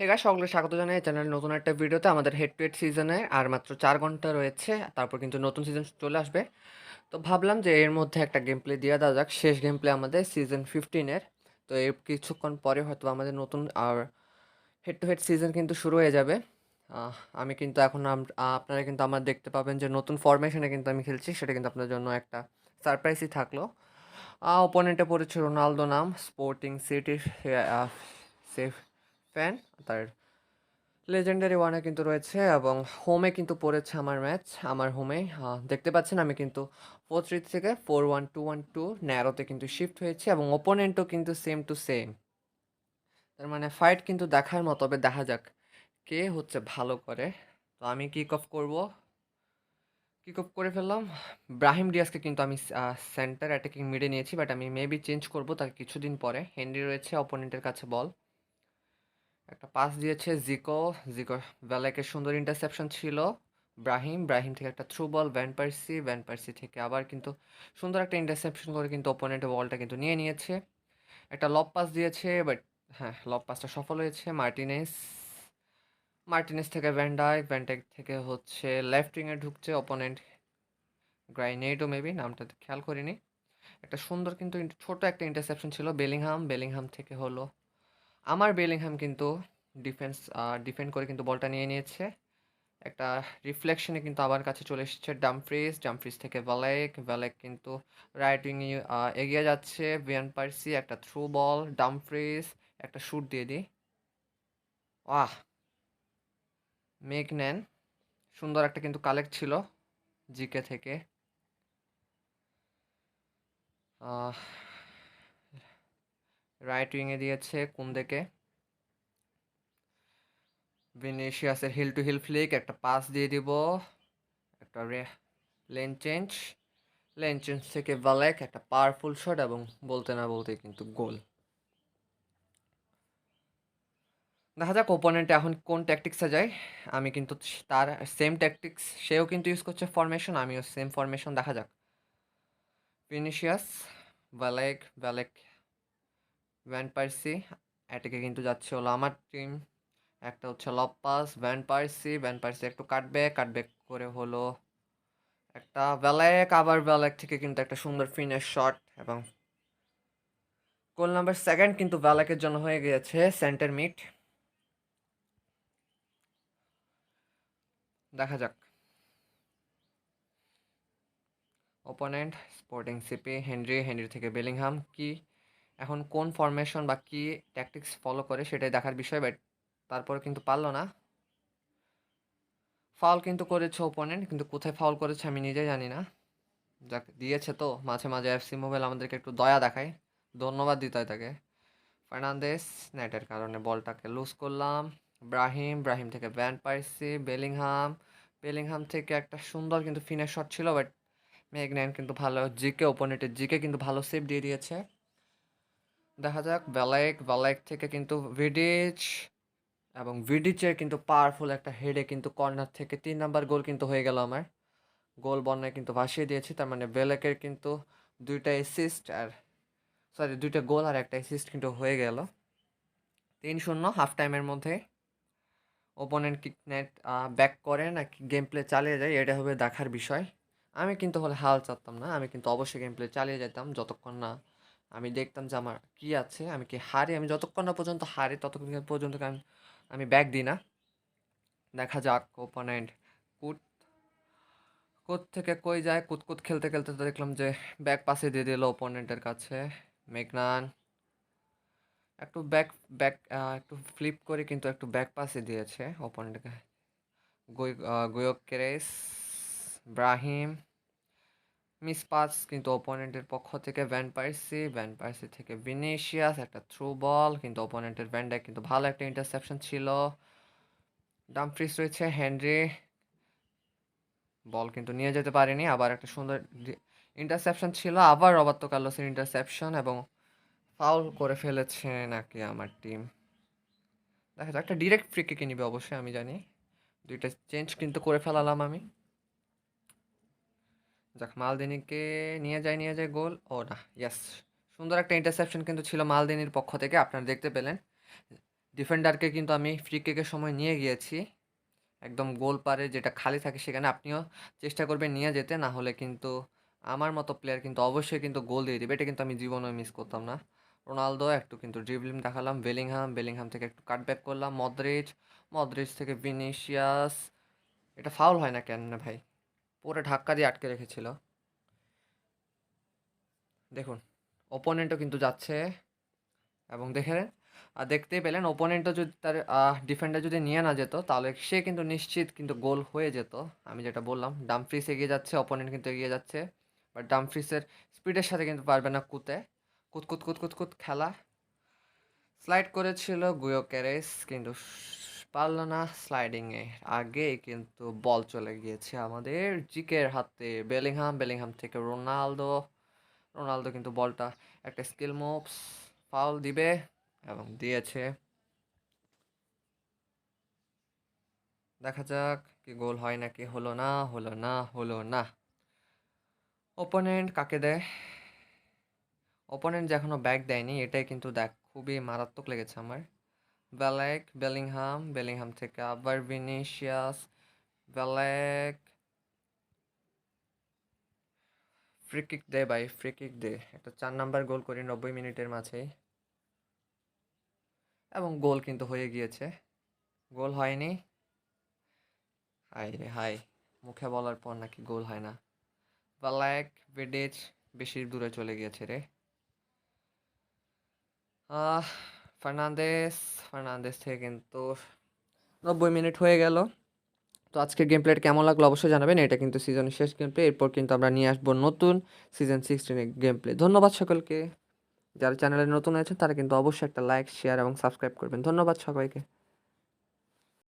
Hey guys সকলকে স্বাগত জানাই চ্যানেলের নতুন একটা ভিডিওতে আমাদের হেড টু হেড সিজনে আর মাত্র চার ঘণ্টা রয়েছে, তারপর কিন্তু নতুন সিজন চলে আসবে। তো ভাবলাম যে এর মধ্যে একটা গেম প্লে দিয়ে দেওয়া যাক, শেষ গেম প্লে আমাদের সিজন ফিফটিনের তো এর কিছুক্ষণ পরে হয়তো আমাদের নতুন, আর হেড টু হেড সিজন কিন্তু শুরু হয়ে যাবে। আমি কিন্তু এখন আপনারা কিন্তু আমার দেখতে পাবেন যে নতুন ফরমেশনে কিন্তু আমি খেলছি, সেটা কিন্তু আপনার জন্য একটা সারপ্রাইজই থাকল। ওপোনেন্টে পড়েছে রোনালদো নাম স্পোর্টিং সিটির সেফ ফ্যান তার লেজেন্ডারি ওয়ানে কিন্তু রয়েছে এবং হোমে কিন্তু পড়েছে আমার ম্যাচ আমার হোমে দেখতে পাচ্ছেন আমি কিন্তু ফোর থ্রি থেকে four one two one two ন্যারোতে কিন্তু শিফট হয়েছে এবং ওপোনেন্টও কিন্তু সেম টু সেম তার মানে ফাইট কিন্তু দেখার মতো হবে দেখা যাক কে হচ্ছে ভালো করে। তো আমি কিক অফ করব। কিক অফ করে ফেললাম। ব্রাহিম ডিয়াসকে কিন্তু আমি সেন্টার অ্যাটাকিং মিডে নিয়েছি বাট আমি মেবি চেঞ্জ করব তার কিছুদিন পরে। হেনরি রয়েছে অপোনেন্টের কাছে বল একটা পাস দিয়েছে জিকো। জিকো ভ্যালেকের সুন্দর ইন্টারসেপশন ছিল। ব্রাহিম ব্রাহিম থেকে একটা through ball van Persie van Persie থেকে আবার কিন্তু সুন্দর একটা ইন্টারসেপশন করে কিন্তু ওপোনেন্টের বলটা কিন্তু নিয়ে নিয়েছে। একটা লব পাস দিয়েছে বাট হ্যাঁ লব পাসটা সফল হয়েছে। মার্টিনেস মার্টিনেস থেকে ভ্যান্ডাইক ভ্যান্ডাইক থেকে হচ্ছে লেফট উইংয়ে ঢুকছে অপোনেন্ট গ্রাইনেডও মেবি নামটা খেয়াল করিনি। একটা সুন্দর কিন্তু ছোট একটা ইন্টারসেপশন ছিল বেলিংহাম বেলিংহাম থেকে হলো আমার বেলিংহাম কিন্তু ডিফেন্স ডিফেন্ড করে কিন্তু বলটা নিয়ে নিয়েছে। একটা রিফ্লেকশনে কিন্তু আবার কাছে চলে এসেছে ডামফ্রিজ ডামফ্রিজ থেকে ভ্যালেক ভ্যালেক কিন্তু রাইট উইংয়ে এগিয়ে যাচ্ছে। ভিয়ান পার্সি একটা থ্রু বল ডামফ্রিজ একটা শ্যুট দিয়ে দিই। ওয়াহ মেক নেন সুন্দর একটা কিন্তু কালেক্ট ছিল জিকে থেকে। রাইট উইংয়ে দিয়েছে কোন দিকে ভিনিসিয়াসের হিল টু হিল ফ্লিক একটা পাস দিয়ে দিব। একটা লেন চেঞ্জ লেন চেঞ্জ থেকে ভালেক একটা পাওয়ারফুল শট এবং বলতে না বলতে কিন্তু গোল। দেখা যাক ওপোনেন্ট এখন কোন ট্যাকটিক্সে যায়। আমি কিন্তু তার সেম ট্যাকটিক্স সেও কিন্তু ইউজ করছে ফরমেশন আমিও সেম ফরমেশন দেখা যাক। ভিনিসিয়াস ভ্যালেক ভ্যালেক ভ্যান পার্সি এটাকে কিন্তু যাচ্ছে হলো আমার টিম একটা হচ্ছে lob lob pass van Persie van Persie একটু কাটবে কাটব্যাক করে হলো একটা ভ্যালেক আবার ভ্যালেক থেকে কিন্তু একটা সুন্দর ফিনিশ শট এবং গোল নাম্বার সেকেন্ড কিন্তু ভ্যালেকের জন্য হয়ে গিয়েছে সেন্টার মিট দেখা যাক। Opponent Sporting CP Henry Henry থেকে বেলিংহাম কি এখন কোন ফরমেশন বা কি ট্যাকটিক্স ফলো করে সেটাই দেখার বিষয় বাট তারপরে কিন্তু পারল না। ফাউল কিন্তু করেছে ওপোনেন্ট কিন্তু কোথায় ফাউল করেছে আমি নিজেই জানি না। যাক, দিয়েছে তো, মাঝে মাঝে এফসি মোবাইল আমাদেরকে একটু দয়া দেখায়। ধন্যবাদ দিতে হয় তাকে। ফার্নান্দেস নেটের কারণে বলটাকে লুজ করলাম। ব্রাহিম ব্রাহিম থেকে ভ্যান পাইসি বেলিংহাম বেলিংহাম থেকে একটা সুন্দর কিন্তু ফিনিশ শট ছিল বাট মেঘন্যান কিন্তু ভালো, জিকে ওপোনেন্টের জিকে কিন্তু ভালো সেভ দিয়ে দিয়েছে। দেখা যাক ভ্যালাইক ভ্যালাইক থেকে কিন্তু ভিডিচ এবং ভিডিচের কিন্তু পাওয়ারফুল একটা হেডে কিন্তু কর্নার থেকে তিন নাম্বার গোল কিন্তু হয়ে গেল আমার। গোল বন্যায় কিন্তু ভাসিয়ে দিয়েছি, তার মানে বেলেকের কিন্তু দুইটা অ্যাসিস্ট আর সরি দুইটা গোল আর একটা অ্যাসিস্ট কিন্তু হয়ে গেল। তিন শূন্য হাফ টাইমের মধ্যে। ওপোনেন্ট কিক নেট ব্যাক করে নাকি গেম প্লে চালিয়ে যায়, এটা হবে দেখার বিষয়। আমি কিন্তু হলে হাল চাচ্তাম না, আমি কিন্তু অবশ্যই গেম প্লে চালিয়ে যেতাম, যতক্ষণ না আমি দেখতাম যে আমার কী আছে, আমি কি হারি? আমি যতক্ষণ না পর্যন্ত হারি, ততক্ষণ পর্যন্ত আমি আমি ব্যাক দিই না। দেখা যাক ওপোনেন্ট কুট কুত থেকে কই যায়? কুত কুত খেলতে খেলতে তো দেখলাম যে ব্যাক পাসে দিয়ে দিল ওপোনেন্টের কাছে। মেঘনান, একটু ব্যাক ব্যাক একটু ফ্লিপ করে কিন্তু একটু ব্যাক পাসে দিয়েছে ওপোনেন্টকে গোয়ক কেরেস, ব্রাহিম মিস পাস কিন্তু ওপোনেন্টের পক্ষ থেকে ভ্যান পার্সি ভ্যান পার্সি থেকে ভিনিসিয়াস একটা থ্রু বল কিন্তু ওপোনেন্টের ভ্যানডাই কিন্তু ভালো একটা ইন্টারসেপশন ছিল। ডামফ্রিস রয়েছে হেনরি বল কিন্তু নিয়ে যেতে পারেনি, আবার একটা সুন্দর ইন্টারসেপশন ছিল, আবার রবার্তো কার্লোসের ইন্টারসেপশন এবং ফাউল করে ফেলেছে নাকি আমার টিম দেখা যাক, একটা ডিরেক্ট ফ্রি কিকে নিবে অবশ্যই, আমি জানি। দুইটা চেঞ্জ কিন্তু করে ফেলালাম আমি। যাক, মালদিনীকে নিয়ে যায় নিয়ে যায় গোল। ও না ইয়াস সুন্দর একটা ইন্টারসেপশন কিন্তু ছিল মালদিনীর পক্ষ থেকে, আপনারা দেখতে পেলেন। ডিফেন্ডারকে কিন্তু আমি ফ্রি কিকের সময় নিয়ে গিয়েছি। একদম গোল পারে যেটা খালি থাকে সেখানে আপনিও চেষ্টা করবেন নিয়ে যেতে, না হলে কিন্তু আমার মতো প্লেয়ার কিন্তু অবশ্যই কিন্তু গোল দিয়ে দেবে। এটা কিন্তু আমি জীবনেও মিস করতাম না। রোনালদো একটু কিন্তু ড্রিবলিং দেখালাম, বেলিংহাম বেলিংহাম থেকে একটু কাটব্যাক করলাম মদ্রিচ মদ্রিচ থেকে ভিনিসিয়াস। এটা ফাউল হয় না কেন ভাই? পুরো ধাক্কা দিয়ে আটকে রেখেছিল। দেখুন ওপোনেন্টও কিন্তু যাচ্ছে। এবং দেখে আর দেখতেই পেলেন ওপোনেন্টও যদি তার ডিফেন্ডার যদি নিয়ে না যেত, তাহলে সে কিন্তু নিশ্চিত কিন্তু গোল হয়ে যেত। আমি যেটা বললাম ডামফ্রিস এগিয়ে যাচ্ছে অপোনেন্ট কিন্তু এগিয়ে যাচ্ছে। বাট ডামফ্রিসের স্পিডের সাথে কিন্তু পারবে না কুতে। কুত কুত কুত কুত কুত খেলা। স্লাইড করেছিল গুয়ো ক্যারেস কিন্তু পারল না স্লাইডিংয়ে আগে, কিন্তু বল চলে গিয়েছে আমাদের জিকের হাতে। বেলিংহাম বেলিংহাম থেকে রোনালদো রোনালদো কিন্তু বলটা একটা স্কিল মুভস ফাউল দিবে এবং দিয়েছে। দেখা যাক কি গোল হয় নাকি হলো না হলো না হলো না। ওপোনেন্ট কাকে দেয়? ওপোনেন্ট যে এখনও ব্যাক দেয়নি, এটাই কিন্তু দেখ, খুবই মারাত্মক লেগেছে আমার। ব্যালেক বেলিংহাম বেলিংহাম থেকে আবার ভিনিসিয়াস ব্যালেক ফ্রি কিক দে ভাই ফ্রি কিক দে একটা চার নাম্বার গোল করি নব্বই মিনিটের মাঝেই এবং গোল কিন্তু হয়ে গিয়েছে। গোল হয়নি। হাই রে হাই মুখে বলার পর নাকি গোল হয় না। বালাক বেডেজ বেশি দূরে চলে গিয়েছে রে। আহ ফার্নান্দেস ফার্নান্দেস থেকে কিন্তু নব্বই মিনিট হয়ে গেল। তো আজকের গেম প্লেট কেমন লাগল অবশ্যই জানাবেন। এটা কিন্তু সিজনের শেষ গেম প্লে এরপর কিন্তু আমরা নিয়ে আসব নতুন সিজন সিক্সটিনের গেম প্লে ধন্যবাদ সকলকে। যারা চ্যানেলে নতুন আছেন, তারা কিন্তু অবশ্যই একটা লাইক শেয়ার এবং সাবস্ক্রাইব করবেন। ধন্যবাদ সবাইকে।